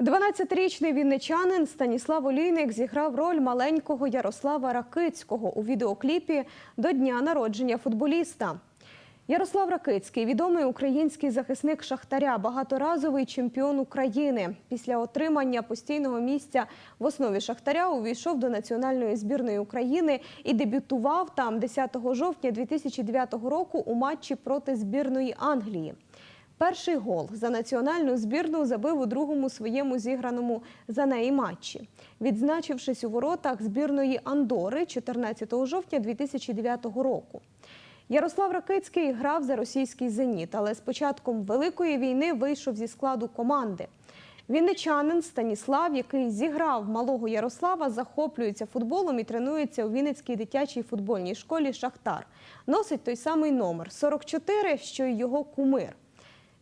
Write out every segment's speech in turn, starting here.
12-річний вінничанин Станіслав Олійник зіграв роль маленького Ярослава Ракицького у відеокліпі до дня народження футболіста. Ярослав Ракицький відомий український захисник Шахтаря, багаторазовий чемпіон України. Після отримання постійного місця в основі Шахтаря увійшов до національної збірної України і дебютував там 10 жовтня 2009 року у матчі проти збірної Англії. Перший гол за національну збірну забив у другому своєму зіграному за неї матчі, відзначившись у воротах збірної Андори 14 жовтня 2009 року. Ярослав Ракицький грав за російський зеніт, але з початком Великої війни вийшов зі складу команди. Вінничанин Станіслав, який зіграв малого Ярослава, захоплюється футболом і тренується у Вінницькій дитячій футбольній школі Шахтар. Носить той самий номер 44, що й його кумир.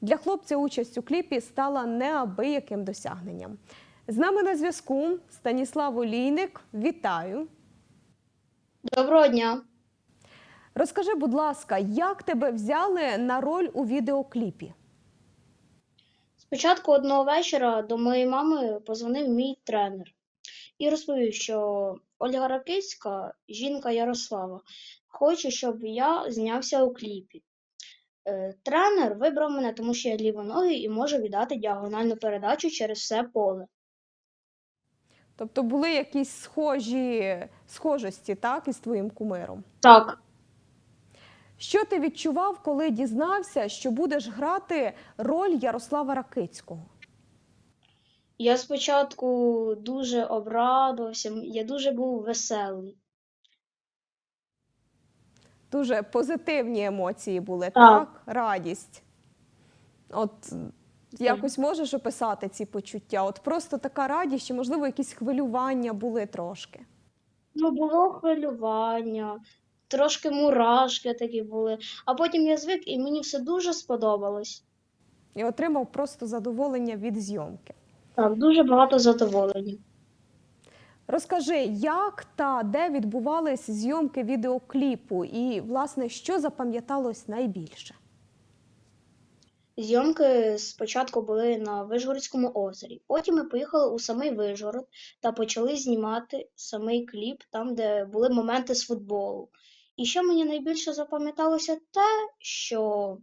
Для хлопця участь у кліпі стала неабияким досягненням. З нами на зв'язку Станіслав Олійник. Вітаю! Доброго дня. Розкажи, будь ласка, як тебе взяли на роль у відеокліпі? Спочатку одного вечора до моєї мами позвонив мій тренер і розповів, що Ольга Ракицька, жінка Ярослава, хоче, щоб я знявся у кліпі. Е, Тренер вибрав мене, тому що я лівоногий і можу віддати діагональну передачу через все поле. Тобто були якісь схожі схожості, так, із твоїм кумиром? Так, Що ти відчував, коли дізнався, що будеш грати роль Ярослава Ракицького? я спочатку дуже обрадувався, я дуже був веселий. Дуже позитивні емоції були, так? Так. Радість. От якось можеш описати ці почуття? От просто така радість, чи, можливо, якісь хвилювання були трошки? Ну, було хвилювання, трошки мурашки такі були, а потім я звик і мені все дуже сподобалось. І отримав просто задоволення від зйомки. Так, дуже багато задоволення. Розкажи, як та де відбувались зйомки відеокліпу, і, власне, що запам'яталось найбільше? Зйомки спочатку були на Вишгородському озері. Потім ми поїхали у самий Вишгород та почали знімати самий кліп, там, де були моменти з футболу. І що мені найбільше запам'яталося, те, що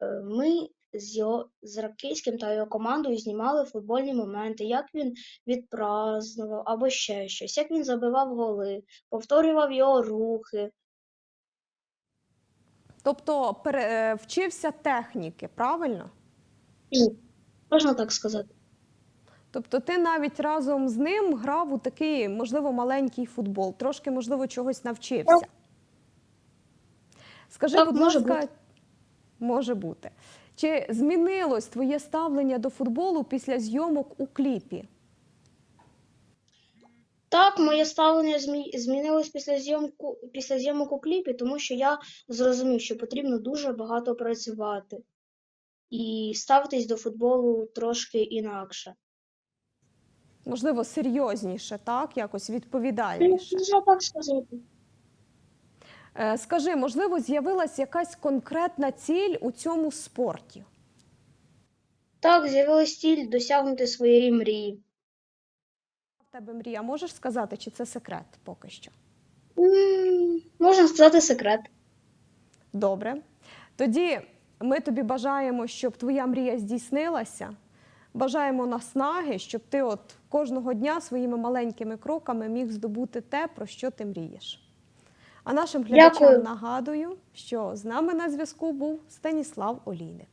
е, ми з його з Ракийським та його командою знімали футбольні моменти, як він відпразнував або ще щось, як він забивав голи, повторював його рухи. Тобто е, вчився техніки, правильно? Ну, Можна так сказати. Тобто ти навіть разом з ним грав у такий, можливо, маленький футбол, трошки, можливо, чогось навчився. Скажи, Так, будь може ласка, бути. може бути. Чи змінилось твоє ставлення до футболу після зйомок у кліпі? Так, моє ставлення змінилось після зйомку, після зйомок у кліпі, тому що я зрозумів, що потрібно дуже багато працювати і ставитись до футболу трошки інакше. Можливо, серйозніше, так? Якось відповідальніше. Можна так сказати. Е, Скажи, можливо, з'явилась якась конкретна ціль у цьому спорті? Так, з'явилась ціль досягнути своєї мрії. В тебе мрія, можеш сказати, чи це секрет поки що? М, Можна сказати секрет. Добре. Тоді ми тобі бажаємо, щоб твоя мрія здійснилася. Бажаємо наснаги, щоб ти от кожного дня своїми маленькими кроками міг здобути те, про що ти мрієш. А нашим глядачам Дякую. нагадую, що з нами на зв'язку був Станіслав Олійник.